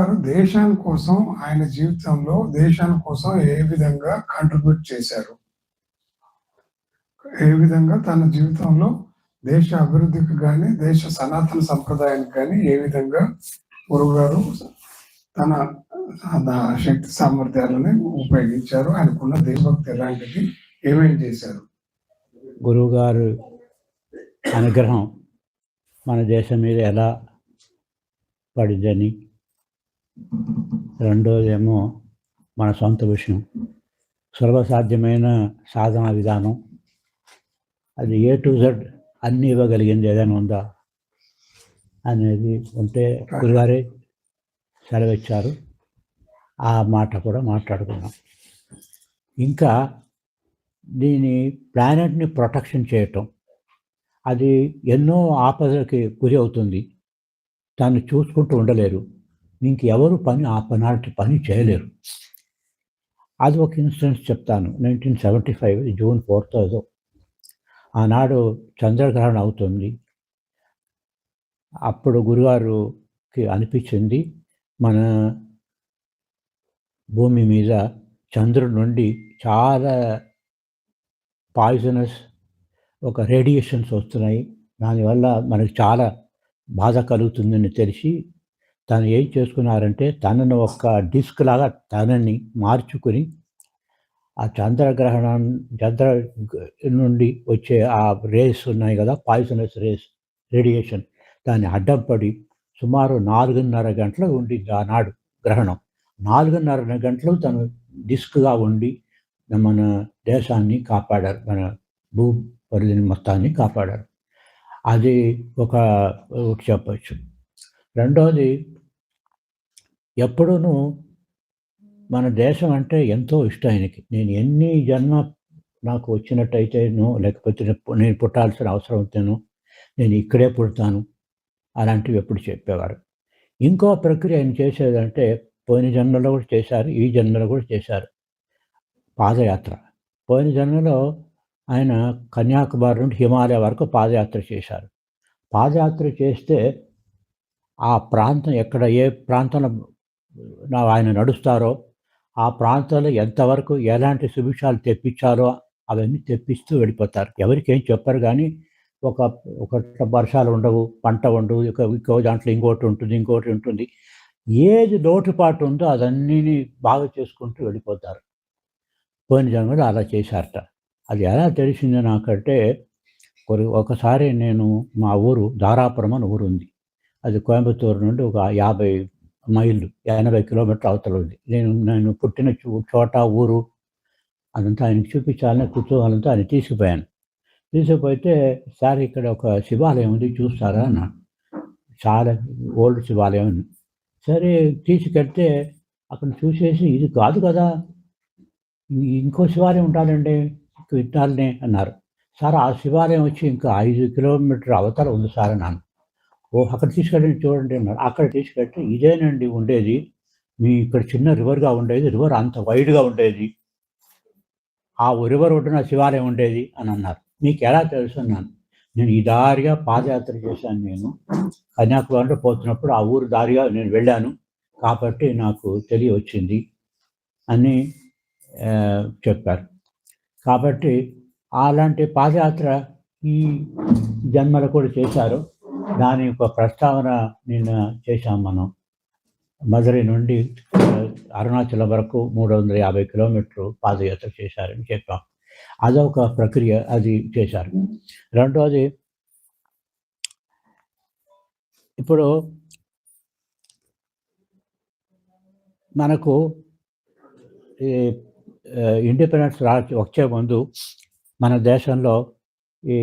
గారు దేశాని కోసం ఆయన జీవితంలో దేశాని కోసం ఏ విధంగా కాంట్రిబ్యూట్ చేశారు? ఏ విధంగా తన జీవితంలో దేశ అభివృద్ధికి కానీ దేశ సనాతన సంప్రదాయానికి కానీ ఏ విధంగా గురుగారు తన తన శక్తి సామర్థ్యాలని ఉపయోగించారు? ఆయనకున్న దేశభక్తి ఎలాంటిది? ఏమేం చేశారు? గురువుగారు అనుగ్రహం మన దేశం మీద ఎలా పడిందని రెండోదేమో మన సొంత విషయం. సులభసాధ్యమైన సాధన విధానం. అది ఏ టు జెడ్ అన్నీ ఇవ్వగలిగింది ఏదైనా ఉందా అనేది ఉంటే గురుగారే సెలవిచ్చారు. ఆ మాట కూడా మాట్లాడుకున్నాం ఇంకా దీని ప్లానెట్ని ప్రొటెక్షన్ చేయటం. అది ఎన్నో ఆపదలకి గురి అవుతుంది. దాన్ని చూసుకుంటూ ఉండలేరు. ఇంకెవరు పని ఆ పనాటి పని చేయలేరు. అది ఒక ఇన్సిడెంట్స్ చెప్తాను. Nineteen seventy five June fourth అదో ఆనాడు చంద్రగ్రహణం అవుతుంది. అప్పుడు గురుగారుకి అనిపించింది మన భూమి మీద చంద్రుడి నుండి చాలా పాయిజనస్ ఒక రేడియేషన్స్ వస్తున్నాయి. దానివల్ల మనకు చాలా బాధ కలుగుతుందని తెలిసి తను ఏం చేసుకున్నారంటే తనను ఒక డిస్క్ లాగా తనని మార్చుకుని ఆ చంద్రగ్రహణం చంద్ర నుండి వచ్చే ఆ రేస్ ఉన్నాయి కదా పాయిజనస్ రేస్ రేడియేషన్. దాన్ని అడ్డం పడి సుమారు నాలుగున్నర గంటలు ఉండింది ఆనాడు గ్రహణం. నాలుగున్నర గంటలు తను డిస్క్గా ఉండి మన దేశాన్ని కాపాడారు మన భూ పరిధిని మొత్తాన్ని కాపాడారు. అది ఒక చెప్పచ్చు. రెండోది ఎప్పుడూనూ మన దేశం అంటే ఎంతో ఇష్టం ఆయనకి. నేను ఎన్ని జన్మ నాకు వచ్చినట్టయితేనో లేకపోతే నేను పుట్టాల్సిన అవసరం అవుతాను నేను ఇక్కడే పుడతాను అలాంటివి ఎప్పుడు చెప్పేవారు. ఇంకో ప్రక్రియ ఆయన చేసేదంటే పోయిన జన్మలో కూడా చేశారు ఈ జన్మలో కూడా చేశారు. పాదయాత్ర. పోయిన జన్మలో ఆయన కన్యాకుమారి నుండి హిమాలయ వరకు పాదయాత్ర చేశారు. పాదయాత్ర చేస్తే ఆ ప్రాంతం ఎక్కడ ఏ ప్రాంతంలో ఆయన నడుస్తారో ఆ ప్రాంతంలో ఎంతవరకు ఎలాంటి సుభిక్షాలు తెప్పించాలో అవన్నీ తెప్పిస్తూ వెళ్ళిపోతారు. ఎవరికి ఏం చెప్పరు కానీ ఒక ఒక వర్షాలు ఉండవు పంట ఉండవు ఇక ఇంకో దాంట్లో ఇంకోటి ఉంటుంది ఇంకోటి ఉంటుంది. ఏది లోటుపాటు ఉందో అదన్నీ బాగా చేసుకుంటూ వెళ్ళిపోతారు. పోయిన జన్మలో అలా చేశారట. అది ఎలా తెలిసింది నాకంటే ఒకసారి నేను మా ఊరు దారాపురం అని ఊరు ఉంది అది కోయంబత్తూరు నుండి ఒక యాభై మైళ్ళు ఎనభై కిలోమీటర్ అవతల ఉంది. నేను నేను పుట్టిన చో- చోట ఊరు అదంతా ఆయనకి చూపించాలని కుతూహలంతో ఆయన తీసుకుపోయాను. తీసుకుపోతే సార్ ఇక్కడ ఒక శివాలయం ఉంది చూస్తారా? అన్న చాలా ఓల్డ్ శివాలయం ఉంది. సరే తీసుకెళ్తే అక్కడ చూసేసి ఇది కాదు కదా ఇంకో శివాలయం ఉండాలండి విట్టాలనే అన్నారు. సార్ ఆ శివాలయం వచ్చి ఇంకా ఐదు కిలోమీటర్ అవతల ఉంది సార్ అన్నాను. ఓ అక్కడ తీసుకెళ్ళి చూడండి అన్నారు. అక్కడ తీసుకెళ్తే ఇదేనండి ఉండేది. మీ ఇక్కడ చిన్న రివర్గా ఉండేది. రివర్ అంత వైడ్గా ఉండేది. ఆ రివర్ ఒడ్డున శివాలయం ఉండేది అని అన్నారు. మీకు ఎలా తెలుసు అన్నాను. నేను ఈ దారిగా పాదయాత్ర చేశాను నేను. కన్యాకుమారిలో పోతున్నప్పుడు ఆ ఊరు దారిగా నేను వెళ్ళాను. కాబట్టి నాకు తెలియవచ్చింది అని చెప్పారు. కాబట్టి అలాంటి పాదయాత్ర ఈ జన్మలో కూడా చేశారు. దాని యొక్క ప్రస్తావన నిన్న చేశాం మనం. మధురై నుండి అరుణాచలం వరకు మూడు వందల యాభై కిలోమీటర్లు పాదయాత్ర చేశారని చెప్పాం. అదొక ప్రక్రియ అది చేశారు. రెండోది ఇప్పుడు మనకు ఈ ఇండిపెండెన్స్ రా వచ్చే ముందు మన దేశంలో ఈ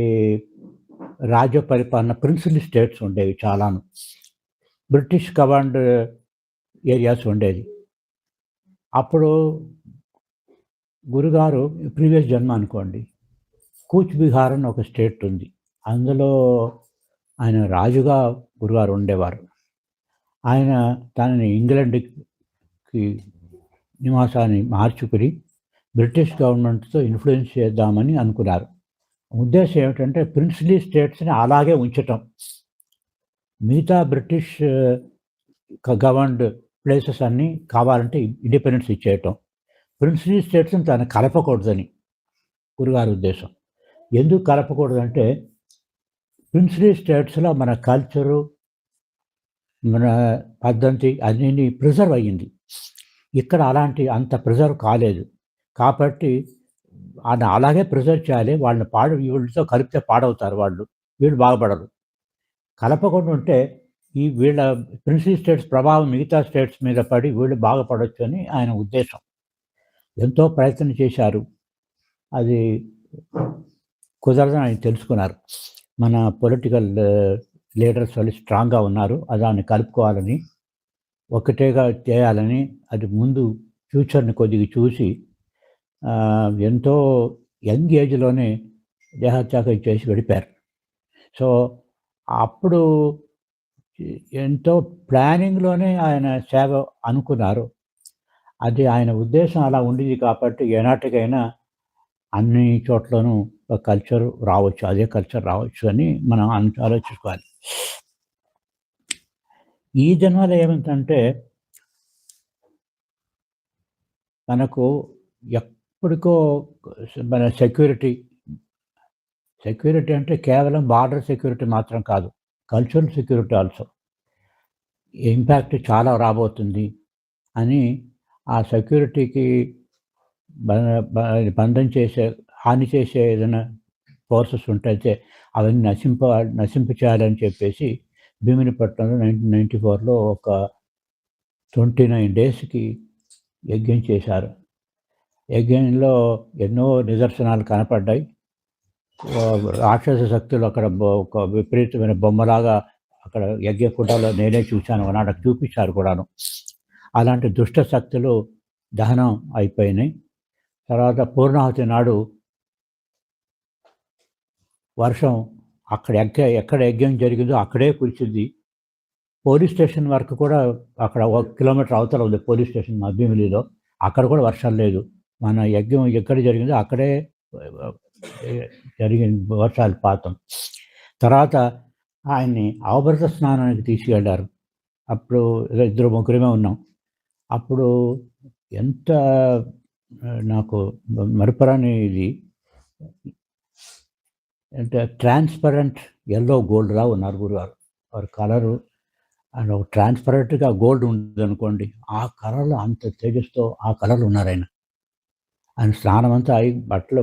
రాజ్య పరిపాలన ప్రిన్సిపల్ స్టేట్స్ ఉండేవి చాలాను. బ్రిటిష్ కమాండ్ ఏరియాస్ ఉండేది. అప్పుడు గురుగారు ప్రీవియస్ జన్మ అనుకోండి. కూచ్ బిహార్ అని ఒక స్టేట్ ఉంది. అందులో ఆయన రాజుగా గురుగారు ఉండేవారు. ఆయన తనని ఇంగ్లాండ్కి నివాసాన్ని మార్చుకుని బ్రిటిష్ గవర్నమెంట్తో ఇన్ఫ్లుయెన్స్ చేద్దామని అనుకున్నారు. ఉద్దేశం ఏమిటంటే ప్రిన్స్లీ స్టేట్స్ని అలాగే ఉంచటం. మిగతా బ్రిటిష్ గవర్న్డ్ ప్లేసెస్ అన్నీ కావాలంటే ఇండిపెండెన్స్ ఇచ్చేయటం. ప్రిన్స్లీ స్టేట్స్ని తను కలపకూడదని గురుగారి ఉద్దేశం. ఎందుకు కలపకూడదంటే ప్రిన్స్లీ స్టేట్స్లో మన కల్చరు మన పద్ధతి అన్నీ ప్రిజర్వ్ అయ్యింది. ఇక్కడ అలాంటి అంత ప్రిజర్వ్ కాలేదు. కాబట్టి అలాగే ప్రిజర్వ్ చేయాలి. వాళ్ళని పాడు వీళ్ళతో కలిపితే పాడవుతారు వాళ్ళు. వీళ్ళు బాగుపడరు. కలపకుండా ఉంటే ఈ వీళ్ళ ప్రిన్సిపల్ స్టేట్స్ ప్రభావం మిగతా స్టేట్స్ మీద పడి వీళ్ళు బాగుపడవచ్చు అని ఆయన ఉద్దేశం. ఎంతో ప్రయత్నం చేశారు. అది కుదరదని ఆయన తెలుసుకున్నారు. మన పొలిటికల్ లీడర్స్ వాళ్ళు స్ట్రాంగ్గా ఉన్నారు. దాన్ని కలుపుకోవాలని ఒకటేగా చేయాలని అది ముందు ఫ్యూచర్ని కొద్దిగా చూసి ఎంతో యంగ్ ఏజ్లోనే దేహత్యాగం చేసి వెళ్ళిపోయారు సో అప్పుడు ఎంతో ప్లానింగ్లోనే ఆయన సేవ అనుకున్నారు. అది ఆయన ఉద్దేశం అలా ఉండేది కాబట్టి ఏనాటికైనా అన్ని చోట్లనూ ఒక కల్చర్ రావచ్చు అదే కల్చర్ రావచ్చు అని మనం ఆలోచించుకోవాలి. ఈ జన్మలో ఏమిటంటే మనకు ఇప్పుడుకో మన సెక్యూరిటీ సెక్యూరిటీ అంటే కేవలం బార్డర్ సెక్యూరిటీ మాత్రం కాదు కల్చరల్ సెక్యూరిటీ ఆల్సో. ఇంపాక్ట్ చాలా రాబోతుంది అని ఆ సెక్యూరిటీకి బంధం చేసే హాని చేసే ఏదైనా ఫోర్సెస్ ఉంటే అవన్నీ నశింప నశింప చేయాలని చెప్పేసి భీమినిపట్నంలో నైన్టీన్ నైంటీ ఫోర్లో ఒక ట్వంటీ నైన్ డేస్కి యజ్ఞం చేశారు. యజ్ఞంలో ఎన్నో నిదర్శనాలు కనపడ్డాయి. రాక్షస శక్తులు అక్కడ బొ- ఒక విపరీతమైన బొమ్మలాగా అక్కడ యజ్ఞకుంటలో నేనే చూశాను. అన్నాడు చూపించారు కూడాను. అలాంటి దుష్ట శక్తులు దహనం అయిపోయినాయి. తర్వాత పూర్ణాహుతి నాడు వర్షం అక్కడ ఎక్క ఎక్కడ యజ్ఞం జరిగిందో అక్కడే కురిచింది. పోలీస్ స్టేషన్ వరకు కూడా అక్కడ ఒక కిలోమీటర్ అవతల ఉంది పోలీస్ స్టేషన్ అభిమిలిలో. అక్కడ కూడా వర్షం లేదు. మన యజ్ఞం ఎక్కడ జరిగిందో అక్కడే జరిగింది వర్షాలు పాతం. తర్వాత ఆయన్ని అవభృత స్నానానికి తీసుకెళ్ళారు. అప్పుడు ఇద్దరు ముగ్గురమే ఉన్నాం. అప్పుడు ఎంత నాకు మరపురాని ఇది అంటే ట్రాన్స్పరెంట్ ఎల్లో గోల్డ్ రా ఉన్నారు గురుగారు. వారి కలరు అండ్ ఒక ట్రాన్స్పరెంట్గా గోల్డ్ ఉంది అనుకోండి ఆ కలర్లో అంత తేజస్తో ఆ కలర్లు ఉన్నారు ఆయన ఆయన స్నానం అంతా అయి బట్టలు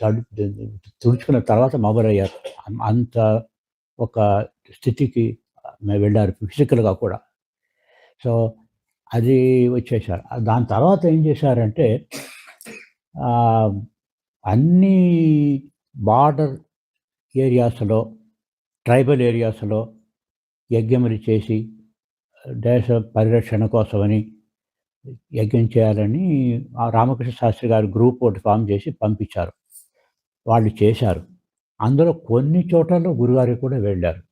తడు తుడుచుకున్న తర్వాత మొబైలయ్యారు అంత ఒక స్థితికి వెళ్ళారు ఫిజికల్గా కూడా. సో అది వచ్చేసారు దాని తర్వాత ఏం చేశారంటే అన్ని బార్డర్ ఏరియాస్లో ట్రైబల్ ఏరియాస్లో యజ్ఞములు చేసి దేశ పరిరక్షణ కోసమని యజ్ఞం చేయాలని ఆ రామకృష్ణ శాస్త్రి గారు గ్రూప్ ఒకటి ఫామ్ చేసి పంపించారు. వాళ్ళు చేశారు. అందులో కొన్ని చోట్లలో గురుగారికి కూడా వెళ్ళారు.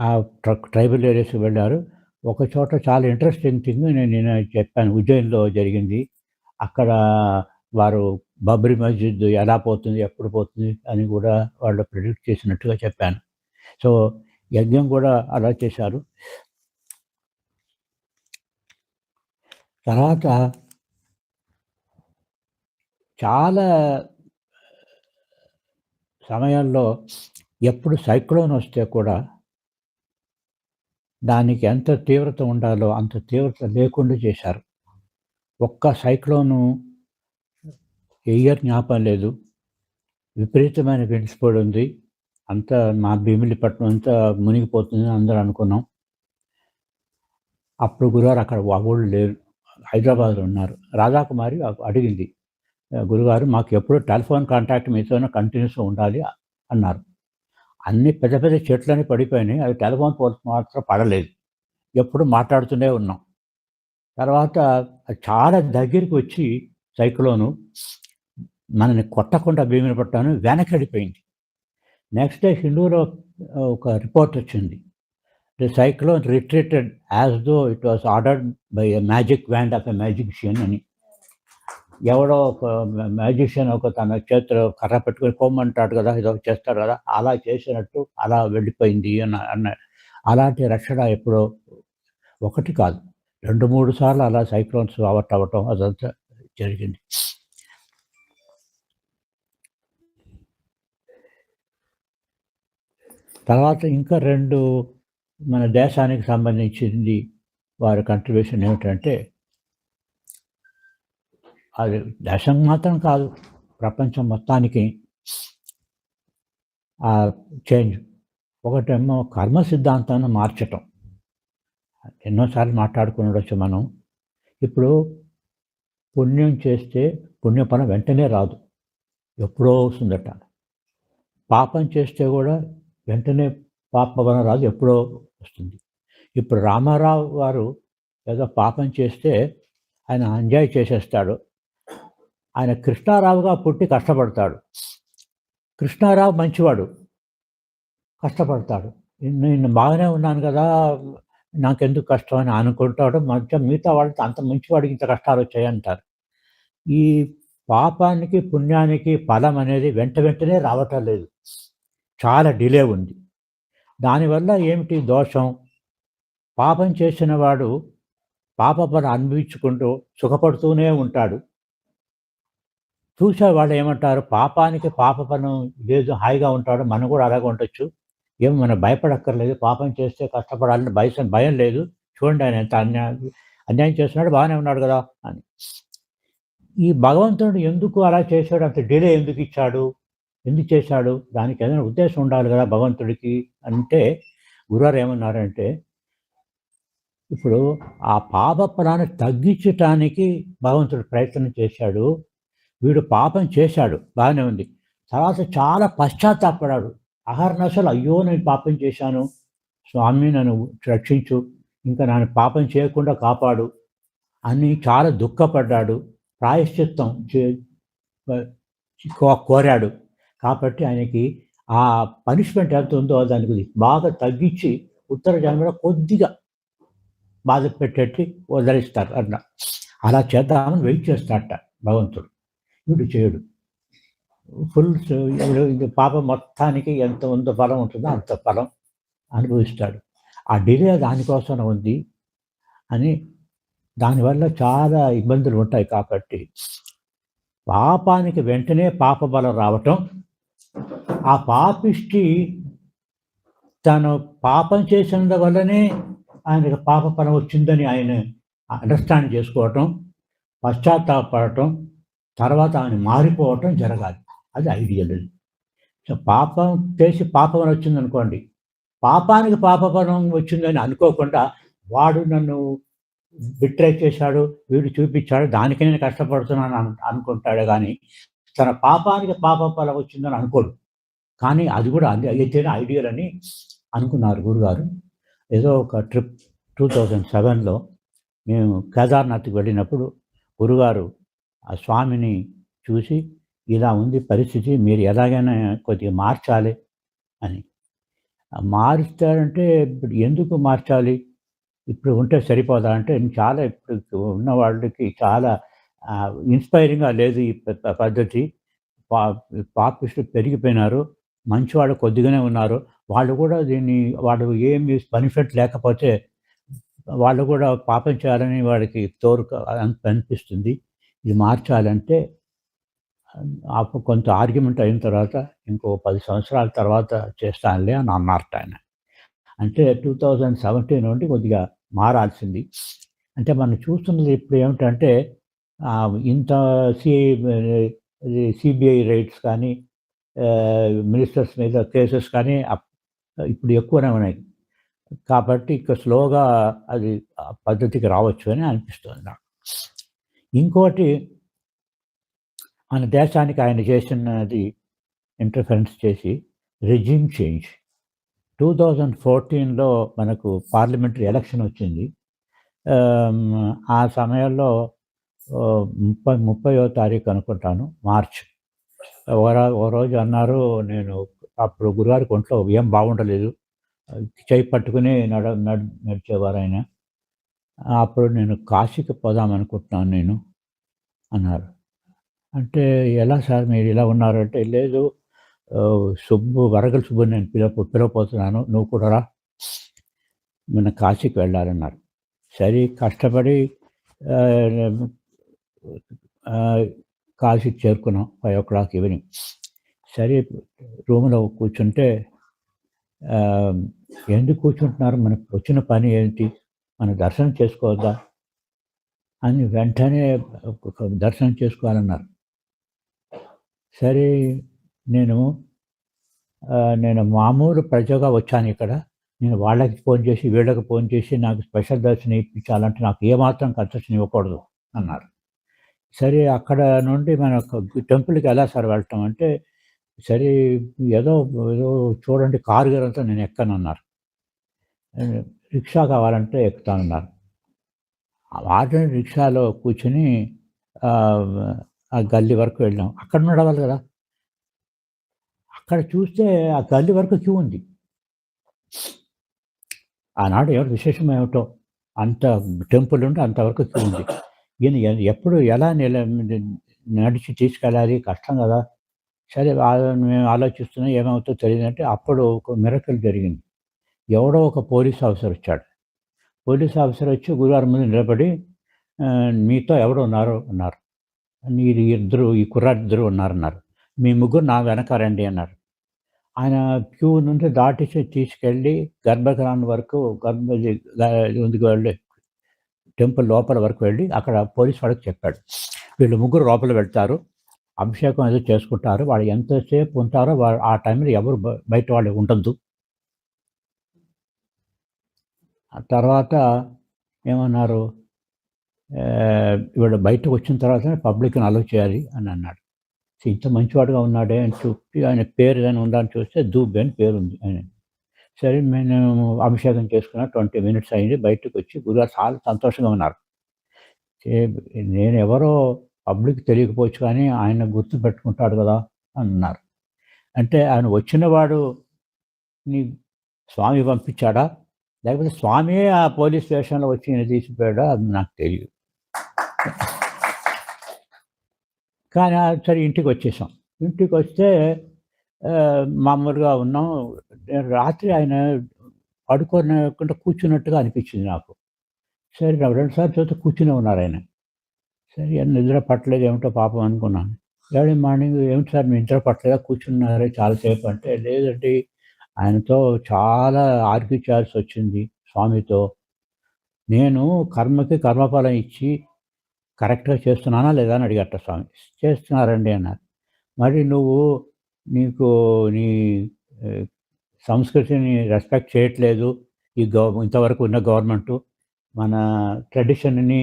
ఆ ట్రక్ ట్రైబల్ ఏరియాస్కి వెళ్ళారు. ఒక చోట చాలా ఇంట్రెస్టింగ్ థింగ్ నేను నేను చెప్పాను. ఉజ్జయిన్లో జరిగింది. అక్కడ వారు బబ్రీ మస్జిద్ ఎలా పోతుంది ఎప్పుడు పోతుంది అని కూడా వాళ్ళు ప్రిడిక్ట్ చేసినట్టుగా చెప్పాను. సో యజ్ఞం కూడా అలా చేశారు. తర్వాత చాలా సమయాల్లో ఎప్పుడు సైక్లోన్ వస్తే కూడా దానికి ఎంత తీవ్రత ఉండాలో అంత తీవ్రత లేకుండా చేశారు. ఒక్క సైక్లోను ఇయర్ జ్ఞాపకం లేదు. విపరీతమైన వెలిసిపోయి ఉంది. అంతా మా భీమిలిపట్నం అంతా మునిగిపోతుంది అందరూ అనుకున్నాం. అప్పుడు గురువారు అక్కడ వాగోళ్ళు లేరు. హైదరాబాద్లో ఉన్నారు. రాధాకుమారి అడిగింది గురుగారు మాకు ఎప్పుడు టెలిఫోన్ కాంటాక్ట్ మీతోనే కంటిన్యూస్గా ఉండాలి అన్నారు. అన్ని పెద్ద పెద్ద చెట్లని పడిపోయినాయి. అవి టెలిఫోన్ పోల్స్ మాత్రం పడలేదు. ఎప్పుడు మాట్లాడుతూనే ఉన్నాం. తర్వాత అది చాలా దగ్గరికి వచ్చి సైక్లోను మనని కొట్టకుండా భీమిని పట్టాను వెనకడిపోయింది నెక్స్ట్ డే హిందువులో ఒక రిపోర్ట్ వచ్చింది. The cyclone retreated as though it was ordered by a magic wand of a magician అని. ఎవడో ఒక మ్యాజిషియన్ ఒక తన చేతిలో కర్ర పెట్టుకొని పొమ్మంటాడు కదా ఇదో చేస్తాడు కదా అలా చేసినట్టు అలా వెళ్ళిపోయింది అన్న అన్న అలాంటి రక్షణ ఎప్పుడో ఒకటి కాదు. రెండు మూడు సార్లు అలా సైక్లోన్స్ అవట్ అవ్వటం అదంతా జరిగింది. తర్వాత ఇంకా రెండు మన దేశానికి సంబంధించింది వారి కంట్రిబ్యూషన్ ఏమిటంటే అది దేశం మాత్రం కాదు ప్రపంచం మొత్తానికి ఆ చేంజ్ ఒకటేమో కర్మ సిద్ధాంతాన్ని మార్చటం. ఎన్నోసార్లు మాట్లాడుకునవచ్చు మనం. ఇప్పుడు పుణ్యం చేస్తే పుణ్యఫలం వెంటనే రాదు. ఎప్పుడో వస్తుందట. పాపం చేస్తే కూడా వెంటనే పాపఫలం రాదు ఎప్పుడో వస్తుంది. ఇప్పుడు రామారావు గారు ఏదో పాపం చేస్తే ఆయన ఎంజాయ్ చేసేస్తాడు. ఆయన కృష్ణారావుగా పుట్టి కష్టపడతాడు. కృష్ణారావు మంచివాడు. కష్టపడతాడు. నేను బాగానే ఉన్నాను కదా నాకెందుకు కష్టం అని అనుకుంటాడు. మధ్య మిగతా వాళ్ళతో అంత మంచివాడికి ఇంత కష్టాలు వచ్చాయంటారు ఈ పాపానికి పుణ్యానికి ఫలం అనేది వెంట వెంటనే రావటం లేదు. చాలా డిలే ఉంది. దానివల్ల ఏమిటి దోషం? పాపం చేసిన వాడు పాపపర అనుభవించుకుంటూ సుఖపడుతూనే ఉంటాడు. చూసే వాళ్ళు ఏమంటారు? పాపానికి పాపపనం లేదు హాయిగా ఉంటాడు మనం కూడా అలాగే ఉండొచ్చు. ఏం మనం భయపడక్కర్లేదు పాపం చేస్తే కష్టపడాలని భయం భయం లేదు. చూడండి ఆయన ఎంత అన్యాయం అన్యాయం చేస్తున్నాడు బాగానే ఉన్నాడు కదా అని. ఈ భగవంతుడు ఎందుకు అలా చేశాడు? అంత డిలే ఎందుకు ఇచ్చాడు? ఎందుకు చేశాడు? దానికి ఏదైనా ఉద్దేశం ఉండాలి కదా భగవంతుడికి అంటే గురువారు ఏమన్నారంటే ఇప్పుడు ఆ పాపఫలాన్ని తగ్గించటానికి భగవంతుడు ప్రయత్నం చేశాడు. వీడు పాపం చేశాడు. బాగానే ఉంది. తర్వాత చాలా పశ్చాత్తాపడాడు అహర్నశలు అయ్యో నేను పాపం చేశాను. స్వామి నన్ను రక్షించు. ఇంకా నన్ను పాపం చేయకుండా కాపాడు అని చాలా దుఃఖపడ్డాడు. ప్రాయశ్చిత్తం కోరాడు. కాబట్టి ఆయనకి ఆ పనిష్మెంట్ ఎంత ఉందో దానికి బాగా తగ్గించి ఉత్తర జన్మలో కొద్దిగా బాధ పెట్టేట్టు వదిలిస్తారు అన్న. అలా చేద్దామని వెయిట్ చేస్తాడట భగవంతుడు. వీడు చేయడు. ఫుల్ పాప మొత్తానికి ఎంత ఉందో ఫలం ఉంటుందో అంత ఫలం అనుభవిస్తాడు. ఆ డిలే దానికోసం ఉంది అని దానివల్ల చాలా ఇబ్బందులు ఉంటాయి కాబట్టి పాపానికి వెంటనే పాప బలం రావటం ఆ పాపిష్టి తను పాపం చేసినందు వల్లనే ఆయనకు పాప ఫలం వచ్చిందని ఆయన అండర్స్టాండ్ చేసుకోవటం పశ్చాత్తాపడటం తర్వాత ఆయన మారిపోవటం జరగాలి. అది ఐడియల్ సో పాపం చేసి పాపం వచ్చింది అనుకోండి పాపానికి పాపఫలం వచ్చిందని అనుకోకుండా వాడు నన్ను బిట్రే చేశాడు వీడు చూపించాడు దానికి నేను కష్టపడుతున్నాను అను అనుకుంటాడు కానీ తన పాపానికి పాప ఫలం వచ్చిందని అనుకోడు. కానీ అది కూడా ఎత్తైన ఐడియల్ అని అనుకున్నారు గురుగారు. ఏదో ఒక ట్రిప్ టూ థౌజండ్ సెవెన్లో మేము కేదార్నాథ్కి వెళ్ళినప్పుడు గురుగారు ఆ స్వామిని చూసి ఇలా ఉంది పరిస్థితి మీరు ఎలాగైనా కొద్దిగా మార్చాలి అని. మారుస్తారంటే ఇప్పుడు ఎందుకు మార్చాలి? ఇప్పుడు ఉంటే సరిపోదా? అంటే చాలా ఇప్పుడు ఉన్న వాళ్ళకి చాలా ఇన్స్పైరింగ్గా లేదు ఈ పద్ధతి. పా పాపిస్టులు పెరిగిపోయినారు. మంచివాడు కొద్దిగానే ఉన్నారు. వాళ్ళు కూడా దీన్ని వాళ్ళు ఏమి బెనిఫిట్ లేకపోతే వాళ్ళు కూడా పాపం చేయాలని వాడికి తోరు అనిపిస్తుంది. ఇది మార్చాలంటే కొంత ఆర్గ్యుమెంట్ అయిన తర్వాత ఇంకో పది సంవత్సరాల తర్వాత చేస్తానులే అని అన్నారట ఆయన. అంటే టూ థౌజండ్ సెవెంటీన్ నుండి కొద్దిగా మారాల్సింది. అంటే మనం చూస్తున్నది ఇప్పుడు ఏమిటంటే ఇంత సి సిబిఐ రైట్స్ కానీ మినిస్టర్స్ మీద కేసెస్ కానీ ఇప్పుడు ఎక్కువనే ఉన్నాయి. కాబట్టి ఇక స్లోగా అది పద్ధతికి రావచ్చు అని అనిపిస్తుంది నాకు. ఇంకోటి మన దేశానికి ఆయన చేసినది ఇంటర్ఫరెన్స్ చేసి రెజ్యూమ్ చేంజ్ టూ థౌజండ్ ఫోర్టీన్లో మనకు పార్లమెంటరీ ఎలక్షన్ వచ్చింది. ఆ సమయంలో ముప్పై ముప్పయో తారీఖు అనుకుంటాను మార్చ్. ఓ రోజు అన్నారు నేను అప్పుడు గురుగారికి ఒంట్లో ఏం బాగుండలేదు. చేయి పట్టుకుని నడ నడిచేవారు ఆయన. అప్పుడు నేను కాశీకి పోదాం అనుకుంటున్నాను నేను అన్నారు. అంటే ఎలా సార్ మీరు ఇలా ఉన్నారు? అంటే లేదు సుబ్బు వరగల సుబ్బు నేను పిలవ పిలవపోతున్నాను నువ్వు కూడా రా. మన కాశీకి వెళ్ళాలన్నారు సరే కష్టపడి కాల్చి చేరుకున్నాం ఫైవ్ ఓ క్లాక్ ఈవినింగ్. సరే రూమ్‌లో కూర్చుంటే ఎందుకు కూర్చుంటున్నారు? మనకు వచ్చిన పని ఏంటి? మనం దర్శనం చేసుకోవద్దా? అని వెంటనే దర్శనం చేసుకోవాలన్నారు. సరే నేను నేను మామూలు ప్రజగా వచ్చాను ఇక్కడ. నేను వాళ్ళకి ఫోన్ చేసి, వీళ్ళకి ఫోన్ చేసి నాకు స్పెషల్ దర్శనం ఇప్పించాలంటే నాకు ఏమాత్రం కన్సెషన్ ఇవ్వకూడదు అన్నారు. సరే అక్కడ నుండి మన టెంపుల్‌కి ఎలా సార్ వెళ్ళటం అంటే, సరే ఏదో ఏదో చూడండి కారు గారంతా నేను ఎక్కనన్నారు. రిక్షా కావాలంటే ఎక్కుతానన్నారు. ఆర్డినరీ రిక్షాలో కూర్చొని ఆ గల్లీ వరకు వెళ్ళాం. అక్కడ నడవాలి కదా! అక్కడ చూస్తే ఆ గల్లీ వరకు క్యూ ఉంది. ఆనాడు ఎవరు విశేషం ఏమిటో అంత టెంపుల్ ఉంటే అంతవరకు క్యూ ఉంది. ఈయన ఎప్పుడు ఎలా నిల నడిచి తీసుకెళ్ళాలి కష్టం కదా! సరే మేము ఆలోచిస్తున్నాం ఏమవుతుందో తెలియదంటే అప్పుడు ఒక మిరకిల్ జరిగింది. ఎవడో ఒక పోలీస్ ఆఫీసర్ వచ్చాడు. పోలీస్ ఆఫీసర్ వచ్చి గురువారం ముందు నిలబడి మీతో ఎవడో ఉన్నారు అన్నారు. మీరు ఇద్దరు ఈ కుర్రాడిద్దరు ఉన్నారన్నారు. మీ ముగ్గురు నా వెనక రండి అన్నారు. ఆయన క్యూ నుండి దాటిసి తీసుకెళ్ళి గర్భగృహం వరకు గర్భ ఉంది వెళ్ళి టెంపుల్ లోపల వరకు వెళ్ళి అక్కడ పోలీస్ వాళ్ళకి చెప్పాడు. వీళ్ళు ముగ్గురు లోపల వెళ్తారు. అభిషేకం ఏదో చేసుకుంటారు. వాళ్ళు ఎంతసేపు ఉంటారో వాళ్ళు ఆ టైంలో ఎవరు బయట వాళ్ళు ఉండొద్దు. ఆ తర్వాత ఏమన్నారు? ఆహ్, బయటకు వచ్చిన తర్వాత పబ్లిక్‌ని అలౌ చేయాలి అని అన్నాడు. ఇంత మంచివాడుగా ఉన్నాడే అని చెప్పి ఆయన పేరు ఏదైనా ఉందా అని చూస్తే దూబే అని పేరు ఉంది ఆయన సరే మేము అభిషేకం చేసుకున్న ట్వంటీ మినిట్స్ అయింది. బయటకొచ్చి గురుగారు చాలా సంతోషంగా ఉన్నారు. నేను ఎవరో పబ్లిక్ తెలియకపోవచ్చు కానీ ఆయన గుర్తు పెట్టుకుంటాడు కదా! అన్నారు. అంటే ఆయన వచ్చినవాడు నీ స్వామి పంపించాడా? లేకపోతే స్వామియే ఆ పోలీస్ స్టేషన్‌లో వచ్చి నేను తీసిపోయాడా అది నాకు తెలియదు కానీ సరే ఇంటికి వచ్చేసాం ఇంటికి వస్తే మామూలుగా ఉన్నాం. రాత్రి ఆయన పడుకోకుండా కూర్చున్నట్టుగా అనిపించింది నాకు. సరే 2 సార్లు చూస్తే కూర్చునే ఉన్నారాయన. సరే నిద్ర పట్టలేదు ఏమిటో పాపం అనుకున్నాను. ఎర్లీ మార్నింగ్ ఏమిటి సార్ మీ నిద్ర పట్టలేదా? కూర్చున్నారే చాలా సేపు అంటే, లేదండి ఆయనతో చాలా ఆర్గ్యూ చేయాల్సొచ్చింది స్వామితో. నేను కర్మకి కర్మఫలం ఇచ్చి కరెక్ట్‌గా చేస్తున్నానా లేదా అని అడిగట స్వామి. చేస్తున్నారండి అన్నారు. మరి నువ్వు నీకు నీ సంస్కృతిని రెస్పెక్ట్ చేయట్లేదు. ఈ గవ ఇంతవరకు ఉన్న గవర్నమెంటు. మన ట్రెడిషన్‌ని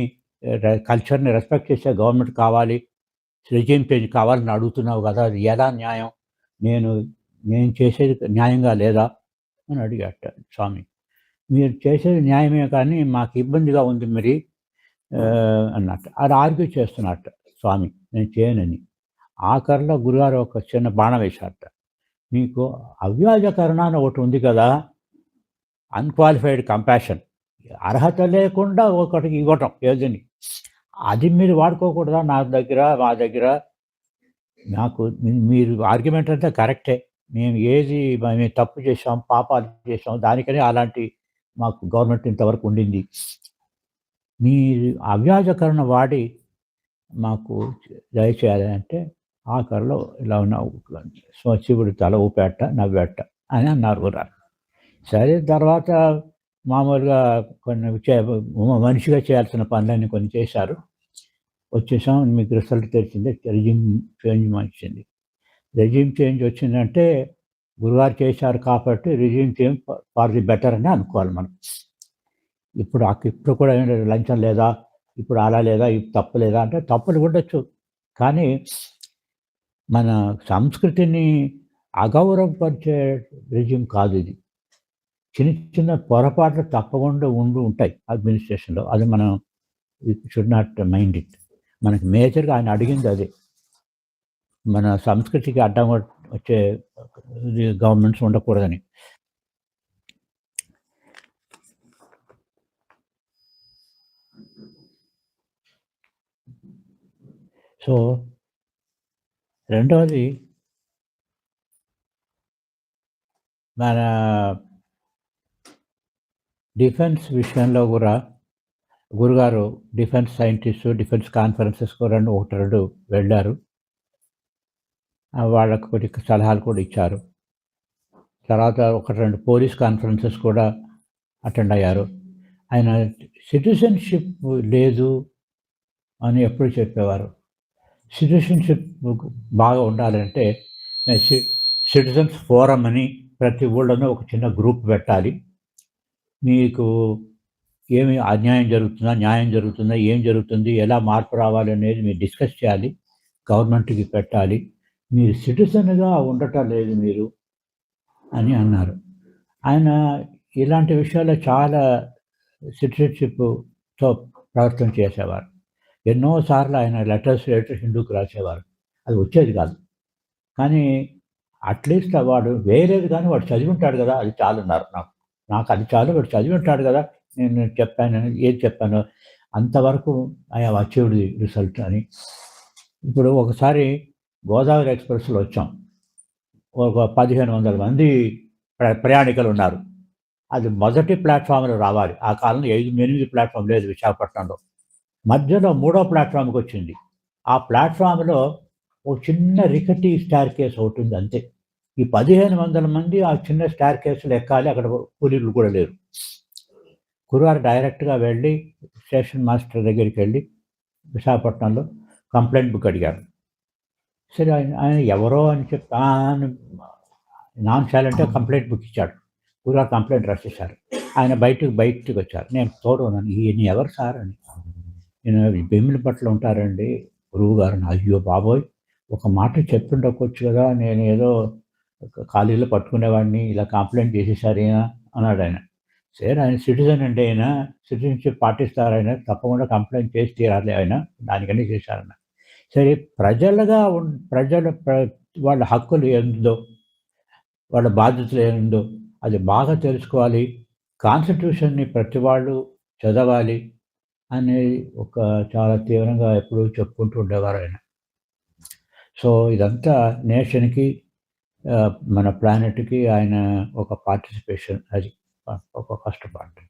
కల్చర్‌ని రెస్పెక్ట్ చేసే గవర్నమెంట్ కావాలి. రెజిమ్ చేంజ్ కావాలని అడుగుతున్నావు కదా! అది ఎలా న్యాయం? నేను నేను చేసేది న్యాయంగా లేదా? అని అడిగారట స్వామి. మీరు చేసేది న్యాయమే కానీ మాకు ఇబ్బందిగా ఉంది మరి అన్నట్టు. అది ఆర్గ్యూ చేస్తున్నట్ట స్వామి. నేను చేయనని. ఆఖరిలో గురుగారు ఒక చిన్న బాణం వేశారట. మీకు అవ్యాజకరణ అని ఒకటి ఉంది కదా! Unqualified compassion. అర్హత లేకుండా ఒకటికి ఇవ్వటం ఏదని. అది మీరు వాడుకోకూడదా నా దగ్గర, మా దగ్గర? నాకు మీరు ఆర్గ్యుమెంట్ అంతా కరెక్టే. మేము ఏది మేము తప్పు చేసాం పాపాలు చేసాం దానికనే అలాంటి మాకు గవర్నమెంట్ ఇంతవరకు ఉండింది. మీరు అవ్యాజకరణ వాడి మాకు దయచేయాలంటే ఆఖరిలో ఇలా ఉన్న సో శివుడు తల ఊపేట నవ్వేట అని అన్నారు గురుగారు. సరే తర్వాత మామూలుగా కొన్ని చే మనిషిగా చేయాల్సిన పనులన్నీ కొన్ని చేశారు. వచ్చేసాం. మీకు రిజల్ట్ తెలిసిందే. రెజ్యూమ్ చేంజ్ వచ్చింది. రెజ్యూమ్ చేంజ్ వచ్చిందంటే గురుగారు చేశారు కాబట్టి resume change for the better అని అనుకోవాలి మనం. ఇప్పుడు ఇప్పుడు కూడా లంచం లేదా? ఇప్పుడు అలా లేదా? ఇప్పుడు తప్పు లేదా? అంటే తప్పులు ఉండొచ్చు. కానీ మన సంస్కృతిని అగౌరవపరిచే రెజ్యూమ్ కాదు ఇది. చిన్న చిన్న పొరపాట్లు తప్పకుండా ఉండి ఉంటాయి అడ్మినిస్ట్రేషన్‌లో. అది మనం షుడ్ నాట్ మైండ్ ఇట్. మనకి మేజర్‌గా ఆయన అడిగింది అదే. మన సంస్కృతికి అడ్డం వచ్చే ఇది గవర్నమెంట్స్ ఉండకూడదని. సో రెండవది మన డిఫెన్స్ విషయంలో కూడా గురుగారు డిఫెన్స్ సైంటిస్ట్ డిఫెన్స్ కాన్ఫరెన్సెస్ రెండు ఒకటి రెండు వెళ్ళారు. వాళ్ళకు వాళ్ళకి కొన్ని సలహాలు కూడా ఇచ్చారు. తర్వాత ఒకటి రెండు పోలీస్ కాన్ఫరెన్సెస్ కూడా అటెండ్ అయ్యారు. ఆయన సిటిజన్‌షిప్ లేదు అని ఎప్పుడు చెప్పేవారు. సిటిజన్‌షిప్ బాగా ఉండాలంటే సి సిటిజన్స్ ఫోరం అని ప్రతి ఊళ్ళోనూ ఒక చిన్న గ్రూప్ పెట్టాలి. మీకు ఏమి అన్యాయం జరుగుతుందా? న్యాయం జరుగుతుందా? ఏం జరుగుతుంది? ఎలా మార్పు రావాలి అనేది మీరు డిస్కస్ చేయాలి. గవర్నమెంట్‌కి పెట్టాలి. మీరు సిటిజన్‌గా ఉండటం లేదు మీరు అని అన్నారు. ఆయన ఇలాంటి విషయాల్లో చాలా సిటిజన్‌షిప్‌తో ప్రవర్తన చేసేవారు. ఎన్నో సార్లు ఆయన లెటర్స్ లెటర్ హిందూకి రాసేవారు. అది వచ్చేది కాదు. కానీ అట్‌లీస్ట్ వాడు వేరేది కానీ వాడు చదివి ఉంటాడు కదా అది చాలున్నారు నాకు. నాకు అది చాలు వాడు చదివి ఉంటాడు కదా నేను చెప్పాను ఏది చెప్పానో అంతవరకు I have achieved the result అని. ఇప్పుడు ఒకసారి గోదావరి ఎక్స్‌ప్రెస్‌లో వచ్చాం. ఒక 1500 మంది ప్రయాణికులు ఉన్నారు అది మొదటి ప్లాట్ఫామ్లో రావాలి. ఆ కాలంలో ఐదు ఎనిమిది ప్లాట్ఫామ్ లేదు విశాఖపట్నంలో. మధ్యలో మూడో ప్లాట్ఫామ్కి వచ్చింది ఆ ప్లాట్ఫామ్లో ఓ చిన్న రికటీ స్టైర్‌కేస్ ఒకటుంది అంతే. ఈ 1500 మంది ఆ చిన్న స్టార్ కేసులు ఎక్కాలి. అక్కడ కూలీలు కూడా లేరు. గురువారు డైరెక్ట్‌గా వెళ్ళి స్టేషన్ మాస్టర్ దగ్గరికి వెళ్ళి విశాఖపట్నంలో కంప్లైంట్ బుక్ అడిగారు. సరే ఆయన ఆయన ఎవరో అని చెప్పి నాన్ సైలెంట్గా కంప్లైంట్ బుక్ ఇచ్చాడు. గురువారు కంప్లైంట్ రాసేశారు. ఆయన బయటకు బయటకు బయటికొచ్చారు. నేను తోడు ఉన్నాను. ఈయన ఎవరు సార్ అని. ఈయన భీమునిపట్ల ఉంటారండి గురువుగారు గారిని అయ్యో బాబోయ్! ఒక మాట చెప్తుండకొచ్చు కదా నేను ఏదో ఖాళీలో పట్టుకునేవాడిని. ఇలా కంప్లైంట్ చేసేసారు అన్నాడు అన్నాడాయన. సరే ఆయన సిటిజన్ అండి ఆయన. సిటిజన్‌షిప్ పాటిస్తారైనా తప్పకుండా కంప్లైంట్ చేసి తీరాలి ఆయన. దానికనే చేశారన్న. సరే ప్రజలుగా ఉన్ ప్రజల ప్ర వాళ్ళ హక్కులు ఏందో, వాళ్ళ బాధ్యతలు ఏందో అది బాగా తెలుసుకోవాలి. కాన్స్టిట్యూషన్‌ని ప్రతి వాళ్ళు చదవాలి అనేది ఒక చాలా తీవ్రంగా ఎప్పుడూ చెప్పుకుంటూ ఉండేవారు ఆయన సో, ఇదంతా నేషన్‌కి మన ప్లానెట్‌కి ఆయన ఒక పార్టిసిపేషన్ అది. ఒక ఫస్ట్ పార్ట్.